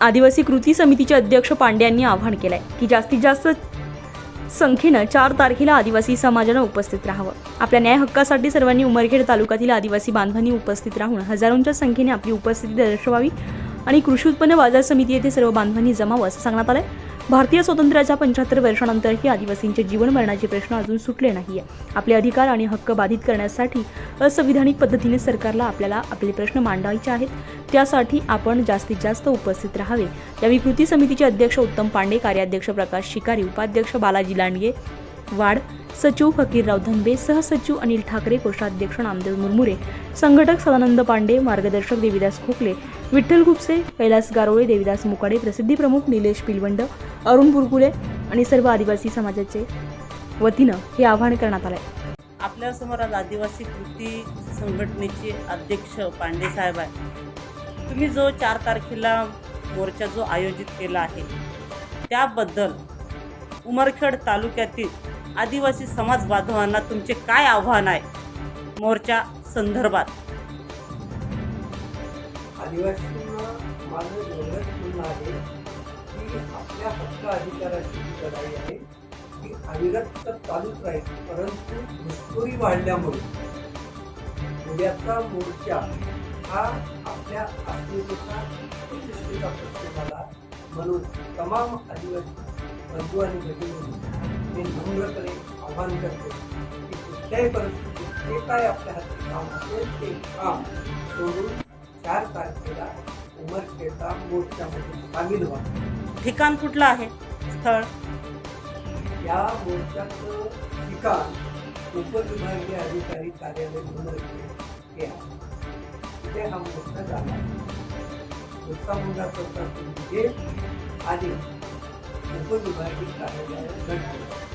आदिवासी कृती समितीचे अध्यक्ष पांडे यांनी आवाहन केलं आहे की जास्तीत जास्त संख्येनं चार तारखेला आदिवासी समाजानं उपस्थित राहावं. आपल्या न्याय हक्कासाठी सर्वांनी उमरखेड तालुक्यातील आदिवासी बांधवांनी उपस्थित राहून हजारोंच्या संख्येने आपली उपस्थिती दर्शवावी आणि कृषी उत्पन्न बाजार समिती येथे सर्व बांधवांनी जमावं असं सांगण्यात आलंय. भारतीय स्वातंत्र्याच्या पंच्याहत्तर वर्षानंतरही आदिवासींचे जीवन मरणाचे प्रश्न अजून सुटले नाहीये. आपले अधिकार आणि हक्क बाधित करण्यासाठी असंविधानिक पद्धतीने सरकारला आपल्याला आपले प्रश्न मांडायचे आहेत. त्यासाठी आपण जास्तीत जास्त उपस्थित राहावे. यावेळी कृती समितीचे अध्यक्ष उत्तम पांडे कार्याध्यक्ष प्रकाश शिकारी उपाध्यक्ष बालाजी लांडगे वाड सचिव फकीरराव धनबे सहसचिव अनिल ठाकरे कोषाध्यक्ष नामदेव मुरमुरे संघटक सदानंद पांडे मार्गदर्शक देवीदास खोकले विठ्ठल गुप्से कैलास गारोळे देवीदास मुकाडे प्रसिद्धी प्रमुख निलेश पिलवंड अरुण बुरकुले आणि सर्व आदिवासी समाजाचे वतीनं हे आवाहन करण्यात आलं आहे आपल्यासमोर आज आदिवासी कृती संघटनेचे अध्यक्ष पांडे साहेब आहे तुम्ही जो चार तारखेला मोर्चा जो आयोजित केला आहे त्याबद्दल उमरखेड तालुक्यातील आदिवासी समाज बांधवांना तुमचे काय आव्हान आहे मोर्चा संदर्भात? आदिवासींना ही आपल्या हक्क अधिकाराची जी लढाई आहे ती अविरत तर चालूच राहील परंतु घुसखोरी वाढल्यामुळे उद्याचा मोर्चा हा आपल्या अस्मितेचा दृष्टीचा प्रश्न झाला म्हणून तमाम आदिवासी बंधू आणि भगिनी मी नम्रपणे आवाहन करतो की कुठल्याही परिस्थितीत जे काय आपल्या हाती काम असेल ते काम सोडून चार तारखेला उमरखेडचा मोर्चामध्ये सामील व्हा. ठिकाण कुठलं आहे? स्थळ? या मोर्चाचं ठिकाण उपविभागीय अधिकारी कार्यालय उमरखेड हे तिथे हा मोर्चा झाला. बिरसा मुंडा सरकार आणि उपविभागीय कार्यालय घडते